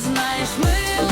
Знаєш, милий,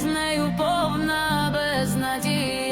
З нею повна безнадія.